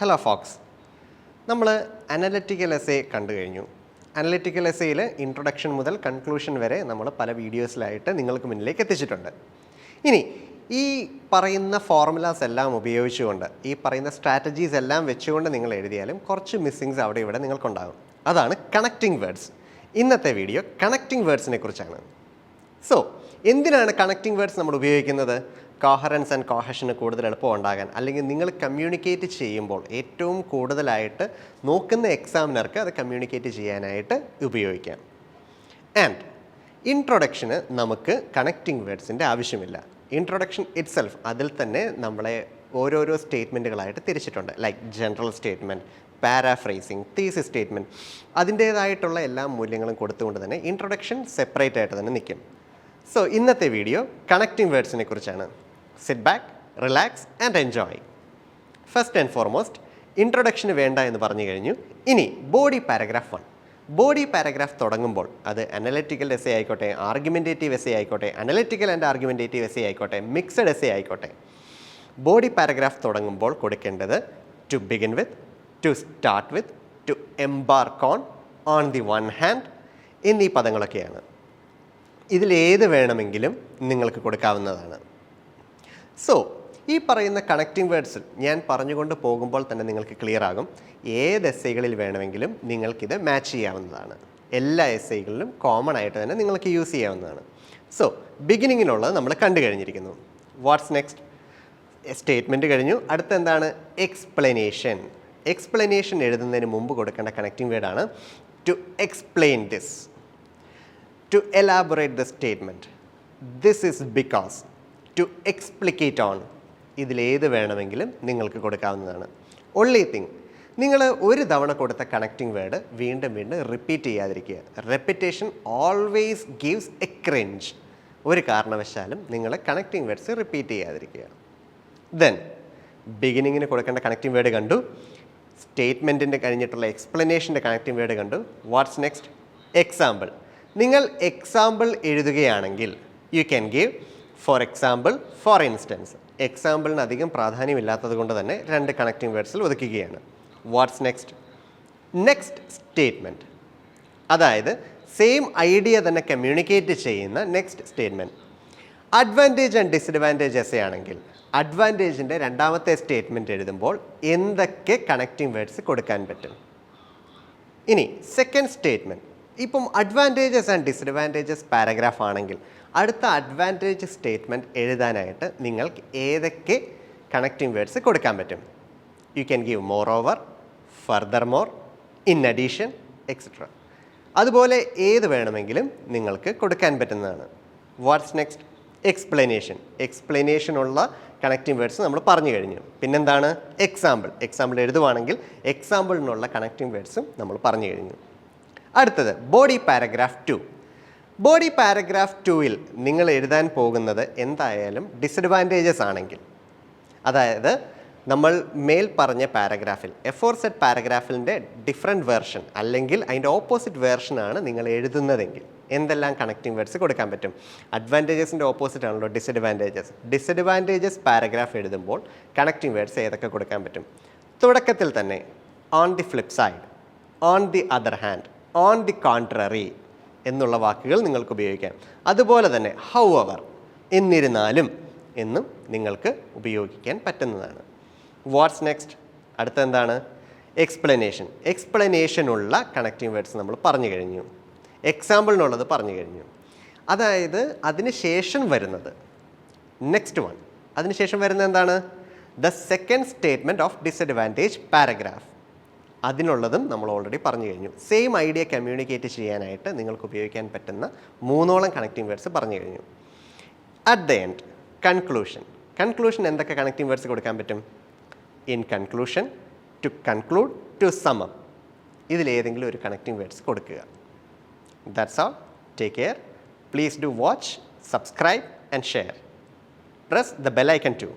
Hello folks നമ്മൾ analytical S A കണ്ടു കഴിഞ്ഞു. അനലറ്റിക്കൽ എസ് എയിൽ ഇൻട്രൊഡക്ഷൻ മുതൽ കൺക്ലൂഷൻ വരെ നമ്മൾ പല വീഡിയോസിലായിട്ട് നിങ്ങൾക്ക് മുന്നിലേക്ക് എത്തിച്ചിട്ടുണ്ട്. ഇനി ഈ പറയുന്ന ഫോർമുലാസ് എല്ലാം ഉപയോഗിച്ചുകൊണ്ട് ഈ പറയുന്ന സ്ട്രാറ്റജീസ് എല്ലാം വെച്ചുകൊണ്ട് നിങ്ങൾ എഴുതിയാലും കുറച്ച് മിസ്സിങ്സ് അവിടെ ഇവിടെ നിങ്ങൾക്കുണ്ടാകും. അതാണ് കണക്റ്റിംഗ് വേർഡ്സ് ഇന്നത്തെ വീഡിയോ കണക്റ്റിംഗ് വേർഡ്സിനെ കുറിച്ചാണ്. സോ എന്തിനാണ് കണക്റ്റിംഗ് വേർഡ്സ് നമ്മൾ ഉപയോഗിക്കുന്നത്? കോഹറൻസ് ആൻഡ് കോഹഷന് കൂടുതൽ എളുപ്പം ഉണ്ടാകാൻ അല്ലെങ്കിൽ നിങ്ങൾ കമ്മ്യൂണിക്കേറ്റ് ചെയ്യുമ്പോൾ ഏറ്റവും കൂടുതലായിട്ട് നോക്കുന്ന എക്സാമിനർക്ക് അത് കമ്മ്യൂണിക്കേറ്റ് ചെയ്യാനായിട്ട് ഉപയോഗിക്കാം. ആൻഡ് ഇൻട്രൊഡക്ഷന് നമുക്ക് കണക്റ്റിംഗ് വേർഡ്സിന്റെ ആവശ്യമില്ല. ഇൻട്രൊഡക്ഷൻ ഇറ്റ്സെൽഫ് അതിൽ തന്നെ നമ്മളെ ഓരോരോ സ്റ്റേറ്റ്മെന്റുകളായിട്ട് തിരിച്ചിട്ടുണ്ട്. Like general statement paraphrasing thesis statement അതിന്റേതായിട്ടുള്ള എല്ലാ മൂല്യങ്ങളും കൊടുത്തുകൊണ്ട് തന്നെ ഇൻട്രൊഡക്ഷൻ സെപ്പറേറ്റ് ആയിട്ട് തന്നെ നിൽക്കും. സോ ഇന്നത്തെ വീഡിയോ കണക്റ്റിംഗ് വേർഡ്സിനെ കുറിച്ചാണ്. Sit back relax and enjoy first and foremost ഇൻട്രൊഡക്ഷന് വേണ്ട എന്ന് പറഞ്ഞു കഴിഞ്ഞു. ഇനി body paragraph one body paragraph തുടങ്ങുമ്പോൾ അത് അനലറ്റിക്കൽ എസ് എ ആയിക്കോട്ടെ ആർഗ്യുമെന്റേറ്റീവ് എസ് എ ആയിക്കോട്ടെ analytical and argumentative essay ആയിക്കോട്ടെ മിക്സഡ് എസ് എ ആയിക്കോട്ടെ. ബോഡി പാരഗ്രാഫ് തുടങ്ങുമ്പോൾ കൊടുക്കേണ്ടത് to begin with to start with to embark on on the one hand എന്നീ പദങ്ങളൊക്കെയാണ്. ഇതിലേത് വേണമെങ്കിലും നിങ്ങൾക്ക് കൊടുക്കാവുന്നതാണ്. സോ ഈ പറയുന്ന കണക്റ്റിംഗ് വേർഡ്സ് ഞാൻ പറഞ്ഞുകൊണ്ട് പോകുമ്പോൾ തന്നെ നിങ്ങൾക്ക് ക്ലിയർ ആകും. ഏത് എസ് ഐകളിൽ വേണമെങ്കിലും നിങ്ങൾക്കിത് മാച്ച് ചെയ്യാവുന്നതാണ്. എല്ലാ എസ് ഐകളിലും കോമൺ ആയിട്ട് തന്നെ നിങ്ങൾക്ക് യൂസ് ചെയ്യാവുന്നതാണ്. സോ ബിഗിനിങ്ങിനുള്ളത് നമ്മൾ കണ്ടു കഴിഞ്ഞിരിക്കുന്നു. വാട്ട്സ് നെക്സ്റ്റ് സ്റ്റേറ്റ്മെന്റ് കഴിഞ്ഞു. അടുത്ത എന്താണ്? എക്സ്പ്ലനേഷൻ എക്സ്പ്ലനേഷൻ എഴുതുന്നതിന് മുമ്പ് കൊടുക്കേണ്ട കണക്റ്റിംഗ് വേർഡാണ് to explain this to elaborate the statement this is because to explicate on ഇതിലേത് വേണമെങ്കിലും നിങ്ങൾക്ക് കൊടുക്കാവുന്നതാണ്. ഒൺലി തിങ് നിങ്ങൾ ഒരു തവണ കൊടുത്ത കണക്റ്റിംഗ് വേർഡ് വീണ്ടും വീണ്ടും റിപ്പീറ്റ് ചെയ്യാതിരിക്കുക. Repetition always gives a cringe ഒരു കാരണവശാലും നിങ്ങൾ കണക്റ്റിംഗ് വേർഡ്സ് റിപ്പീറ്റ് ചെയ്യാതിരിക്കുക. ദെൻ ബിഗിനിങ്ങിന് കൊടുക്കേണ്ട കണക്റ്റിംഗ് വേർഡ് കണ്ടു. സ്റ്റേറ്റ്മെന്റിന്റെ കഴിഞ്ഞിട്ടുള്ള എക്സ്പ്ലനേഷന്റെ കണക്റ്റിംഗ് വേർഡ് കണ്ടു. വാട്ട്സ് നെക്സ്റ്റ് എക്സാമ്പിൾ നിങ്ങൾ എക്സാമ്പിൾ എഴുതുകയാണെങ്കിൽ you can give for example for instance എക്സാമ്പിളിന് അധികം പ്രാധാന്യമില്ലാത്തത് കൊണ്ട് തന്നെ രണ്ട് കണക്റ്റിംഗ് വേർഡ്സിൽ ഒതുക്കുകയാണ്. വാട്ട്സ് നെക്സ്റ്റ് നെക്സ്റ്റ് സ്റ്റേറ്റ്മെന്റ് അതായത് സെയിം ഐഡിയ തന്നെ കമ്മ്യൂണിക്കേറ്റ് ചെയ്യുന്ന next statement advantage and disadvantage essay ആണെങ്കിൽ അഡ്വാന്റേജിന്റെ രണ്ടാമത്തെ സ്റ്റേറ്റ്മെന്റ് എഴുതുമ്പോൾ എന്തൊക്കെ കണക്റ്റിംഗ് വേർഡ്സ് കൊടുക്കാൻ പറ്റും? ഇനി സെക്കൻഡ് സ്റ്റേറ്റ്മെന്റ് ഇപ്പം അഡ്വാന്റേജസ് ആൻഡ് ഡിസഡ്വാന്റേജസ് പാരഗ്രാഫ് ആണെങ്കിൽ അടുത്ത അഡ്വാന്റേജ് സ്റ്റേറ്റ്മെന്റ് എഴുതാനായിട്ട് നിങ്ങൾക്ക് ഏതൊക്കെ കണക്റ്റിംഗ് വേർഡ്സ് കൊടുക്കാൻ പറ്റും? You can give moreover furthermore in addition etcetera അതുപോലെ ഏത് വേണമെങ്കിലും നിങ്ങൾക്ക് കൊടുക്കാൻ പറ്റുന്നതാണ്. വാട്ട്സ് നെക്സ്റ്റ് എക്സ്പ്ലനേഷൻ എക്സ്പ്ലനേഷനുള്ള കണക്റ്റിംഗ് വേർഡ്സ് നമ്മൾ പറഞ്ഞു കഴിഞ്ഞു. പിന്നെന്താണ്? എക്സാമ്പിൾ എക്സാമ്പിൾ എഴുതുവാണെങ്കിൽ എക്സാമ്പിളിനുള്ള കണക്റ്റിംഗ് വേർഡ്സും നമ്മൾ പറഞ്ഞു കഴിഞ്ഞു. അടുത്തത് body paragraph two body paragraph ടുവിൽ നിങ്ങൾ എഴുതാൻ പോകുന്നത് എന്തായാലും ഡിസഡ്വാന്റേജസ് ആണെങ്കിൽ. അതായത് നമ്മൾ മേൽ പറഞ്ഞ പാരഗ്രാഫിൽ എഫോർ സെറ്റ് പാരഗ്രാഫിന്റെ ഡിഫറെന്റ് വേർഷൻ അല്ലെങ്കിൽ അതിന്റെ ഓപ്പോസിറ്റ് വേർഷനാണ് നിങ്ങൾ എഴുതുന്നതെങ്കിൽ. എന്തെല്ലാം കണക്റ്റിംഗ് വേർഡ്സ് കൊടുക്കാൻ പറ്റും? അഡ്വാന്റേജസിന്റെ ഓപ്പോസിറ്റ് ആണല്ലോ ഡിസഡ്വാന്റേജസ് ഡിസഡ്വാന്റേജസ് പാരഗ്രാഫ് എഴുതുമ്പോൾ കണക്റ്റിംഗ് വേർഡ്സ് ഏതൊക്കെ കൊടുക്കാൻ പറ്റും? തുടക്കത്തിൽ തന്നെ on the flip side on the other hand on the contrary എന്നുള്ള വാക്കുകൾ നിങ്ങൾക്ക് ഉപയോഗിക്കാം. അതുപോലെ തന്നെ ഹൗ അവർ എന്നിരുന്നാലും എന്നും നിങ്ങൾക്ക് ഉപയോഗിക്കാൻ പറ്റുന്നതാണ്. വാട്ട്സ് നെക്സ്റ്റ് അടുത്തെന്താണ് എക്സ്പ്ലനേഷൻ എക്സ്പ്ലനേഷനുള്ള കണക്റ്റിംഗ് വേർഡ്സ് നമ്മൾ പറഞ്ഞു കഴിഞ്ഞു. എക്സാമ്പിളിനുള്ളത് പറഞ്ഞു കഴിഞ്ഞു. അതായത് അതിന് ശേഷം വരുന്നത്. നെക്സ്റ്റ് വൺ അതിനുശേഷം വരുന്നത് എന്താണ്? The second statement of disadvantage paragraph അതിനുള്ളതും നമ്മൾ ഓൾറെഡി പറഞ്ഞു കഴിഞ്ഞു. സെയിം ഐഡിയ കമ്മ്യൂണിക്കേറ്റ് ചെയ്യാനായിട്ട് നിങ്ങൾക്ക് ഉപയോഗിക്കാൻ പറ്റുന്ന മൂന്നോളം കണക്റ്റിംഗ് വേർഡ്സ് പറഞ്ഞു കഴിഞ്ഞു. At the end conclusion conclusion എന്തൊക്കെ കണക്റ്റിംഗ് വേർഡ്സ് കൊടുക്കാൻ പറ്റും? In conclusion to conclude to sum ഇതിലേതെങ്കിലും ഒരു കണക്റ്റിംഗ് വേർഡ്സ് കൊടുക്കുക. That's all take care please do watch subscribe and share press the bell icon to